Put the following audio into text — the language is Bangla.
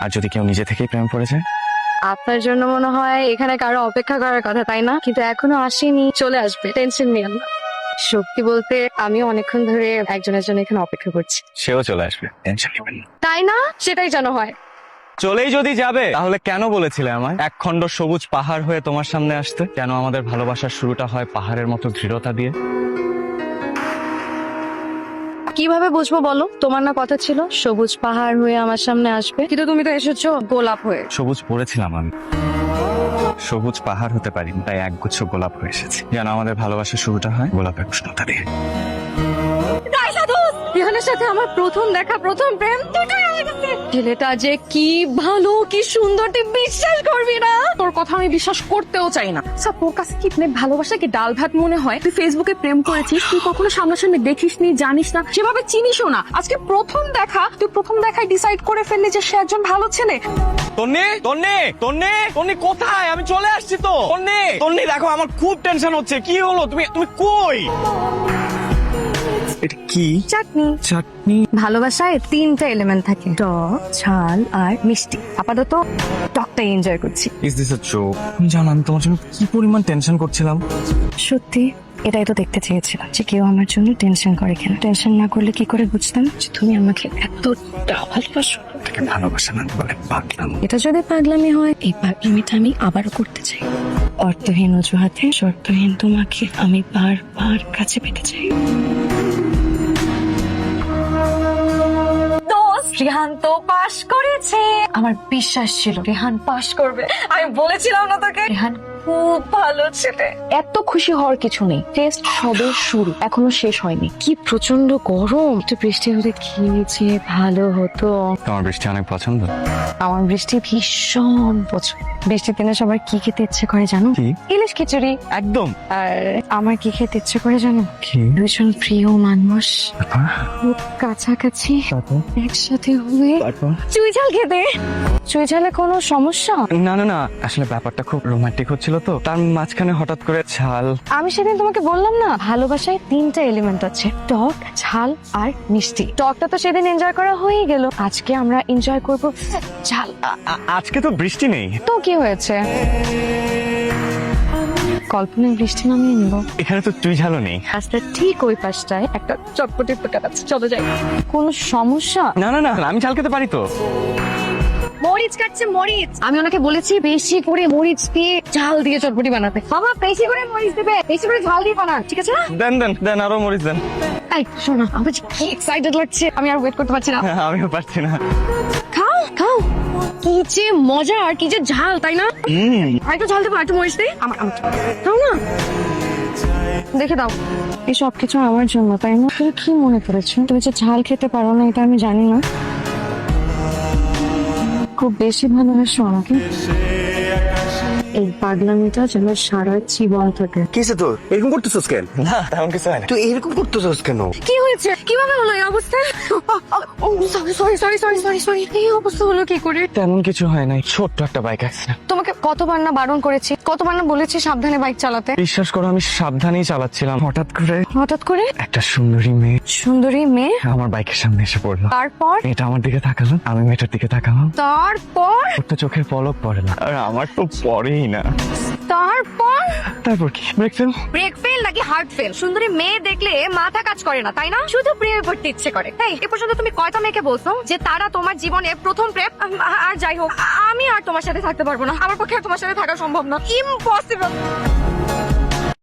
আর যদি কেউ নিজে থেকেই প্রেম পড়ে যায় আপনার জন্য মনে হয় এখানে কারও অপেক্ষা করার কথা তাই না? কিন্তু এখনও আসেনি চলে আসবে। টেনশন নিয়েন না। সত্যি বলতে আমিও অনেকক্ষণ ধরে একজনের জন্য এখানে অপেক্ষা করছি। সেও চলে আসবে। টেনশন নেবেন না। তাই না? সেটাই যেন হয়। চলেই যদি যাবে তাহলে কেন বলেছিলে আমায়? এক খণ্ড সবুজ পাহাড় হয়ে তোমার সামনে আসতে? কেন আমাদের ভালোবাসার শুরুটা হয় পাহাড়ের মতো দৃঢ়তা দিয়ে? কীভাবে বুঝব বলো? তোমার না কথা ছিল সবুজ পাহাড় হয়ে আমার সামনে আসবে। কিন্তু তুমি তো এসেছ গোলাপ হয়ে। সবুজ পড়েছিলাম আমি। সবুজ পাহাড় হতে পারি তাই একগুচ্ছ গোলাপ হয়ে এসেছি। যেন আমাদের ভালোবাসা শুরুটা হয় গোলাপের উষ্ণতা দিয়ে। রিহানের সাথে আমার প্রথম দেখা প্রথম প্রেম গেছে ছেলেটা যে কি ভালো কি সুন্দর তুই বিশ্বাস করবি না? তোর কথা আমি বিশ্বাস করতেও চাই না। আচ্ছা তোর কাছে কি ভালোবাসা কি ডাল ভাত মনে হয়? তুই ফেসবুকে প্রেম করেছিস তুই কখনো সামনাসামনি দেখিস নি জানিস না। সেভাবে চিনিসও না। আজকে প্রথম দেখা তুই প্রথম দেখায় ডিসাইড করে ফেললি যে সে একজন ভালো ছেলে। তন্নি তন্নি তন্নি তন্নি কোথায়? আমি চলে আসছি তো। তন্নি তন্নি দেখো আমার খুব টেনশন হচ্ছে। কি হলো? তুমি তুমি কই? এটা কি? চাটনি। চাটনি। ভালোবাসায় তিনটা এলিমেন্ট থাকে। টক ঝাল আর মিষ্টি। আপাতত টকটাই এনজয় করছি। ইজ দিস আ জোক তুমি জানো আমি তোমার জন্য কি পরিমাণ টেনশন করছিলাম? সত্যি এটাই তো দেখতে চেয়েছিলাম যে কেউ আমার জন্য টেনশন করে কেন। টেনশন না করলে কি করে বুঝতাম যে তুমি আমাকে এতটা ভালোবাসো? তাকে ভালোবাসা না বলে পাগলাম। এটা যদি পাগলামি হয় এই পাগলামিটা আমি আবারও করতে চাই। অর্থহীন অজুহাতে শর্তহীন তোমাকে আমি বারবার কাছে পেতে চাই। রিহান তো পাশ করেছে। আমার বিশ্বাস ছিল রিহান পাশ করবে। আমি বলেছিলাম না তোকে। রিহান খুব ভালো ছেলে। এত খুশি হওয়ার কিছু নেই। টেস্ট সবে শুরু। এখনও শেষ হয়নি। কি প্রচণ্ড গরম। একটু বৃষ্টি হলে কি যে ভালো হতো। তোমার বৃষ্টি অনেক পছন্দ? আমার বৃষ্টি ভীষণ পছন্দ। বৃষ্টির দিনে সবার কি খেতে ইচ্ছে করে জানো? ইলিশ খিচুড়ি। একদম। আর আমার কি খেতে ইচ্ছে করে জানো? কি? দুজন প্রিয় মানুষ। খুব কাছাকাছি একসাথে হয়ে চুই ঝাল খেতে। চুই ঝালে কোনো সমস্যা? না না না আসলে ব্যাপারটা খুব রোমান্টিক হচ্ছিল তো। তার মাঝখানে হঠাৎ করে ঝাল। আমি সেদিন তোমাকে বললাম না ভালোবাসায় তিনটা এলিমেন্ট আছে টক ঝাল আর মিষ্টি। টকটা তো সেদিন এনজয় করা হয়েই গেল। আজকে আমরা এনজয় করব ঝাল। আজকে তো বৃষ্টি নেই। তো কি হয়েছে? কল্পনায় বৃষ্টি নামিয়ে নিব। এখানে তো চুই ঝালও নেই। রাস্তার ঠিক ওই পাশটায় একটা চটপটি দোকান আছে। চলো যাই। কোনো সমস্যা? না না না আমি ঝাল খেতে পারি তো। মরিচ কাটছে মরিচ। আমি ওনাকে বলেছি বেশি করে মরিচ দিয়ে ঝাল দিয়ে চটপটি বানাতে। বাবা বেশি করে মরিচ দেবে। বেশি করে ঝাল দিয়ে বানান ঠিক আছে? না দেন দেন দেন আরও মরিচ দেন। এই শোনো আমার যে কি এক্সাইটেড লাগছে আমি আর ওয়েট করতে পারছি না। আমিও পারছি না। খাও খাও। কি যে মজা আর কি যে ঝাল তাই না? আর একটু ঝাল দেবো আর একটু মরিচ দে আমার আমার খাও না? দেখে দাও। এই সব কিছু আমার জন্য তাই না? তুমি কি মনে করেছ? তুমি যে ঝাল খেতে পারো না এটা আমি জানি না। খুব বেশি ভালোবাসো আমাকে। এই পাগলামিটা যেন সারা জীবন থাকে। কিসে তোর? এরকম করতেছস কেন? না তেমন কিছু হয় না। তুই এরকম করতেছস কেন? কি হয়েছে? কীভাবে হলো এই অবস্থা? ও sorry sorry sorry sorry sorry এই অবস্থা হলো কি করে? তেমন কিছু হয় নাই। ছোট্ট একটা বাইক অ্যাক্সিডেন্ট তোমাকে কতবার না বারণ করেছি কতবার না বলেছি সাবধানে বাইক চালাতে? বিশ্বাস করো আমি সাবধানেই চালাচ্ছিলাম। হঠাৎ করে হঠাৎ করে? একটা সুন্দরী মেয়ে সুন্দরী মেয়ে? আমার বাইকের সামনে এসে পড়ল। তারপর? এটা আমার দিকে তাকালো আমি মেয়েটার দিকে তাকালাম। তারপর? তো চোখের পলক পড়ে না। আর আমার তো পড়েই না। তারপর? তারপর কি? ব্রেক ফেল ব্রেক ফেল নাকি হার্ট ফেল সুন্দরী মেয়ে দেখলে মাথা কাজ করে না তাই না? শুধু প্রেমে পড়তে ইচ্ছে করে। তাই এ পর্যন্ত তুমি কয়টা মেয়েকে বলছো যে তারা তোমার জীবনে প্রথম প্রেম আর যাই হোক আমি আর তোমার সাথে থাকতে পারব না। আমার পক্ষে আর তোমার সাথে থাকা সম্ভব না। ইম্পসিবল